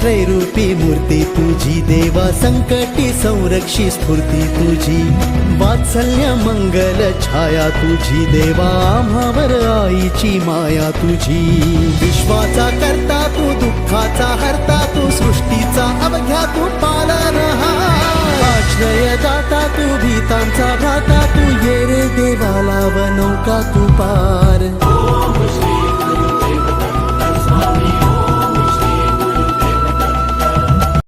त्रैरूपी मूर्ती तुझी देवा संकटी संरक्षी स्फूर्ती तुझी वात्सल्य मंगल छाया तुझी देवा आम्हावर आईची माया तुझी. विश्वाचा करता तू दुःखाचा हरता तू सृष्टीचा अवघ्या तू पालन तू भीतांचा भ्राता तू ये रे देवाला नौका तू पार?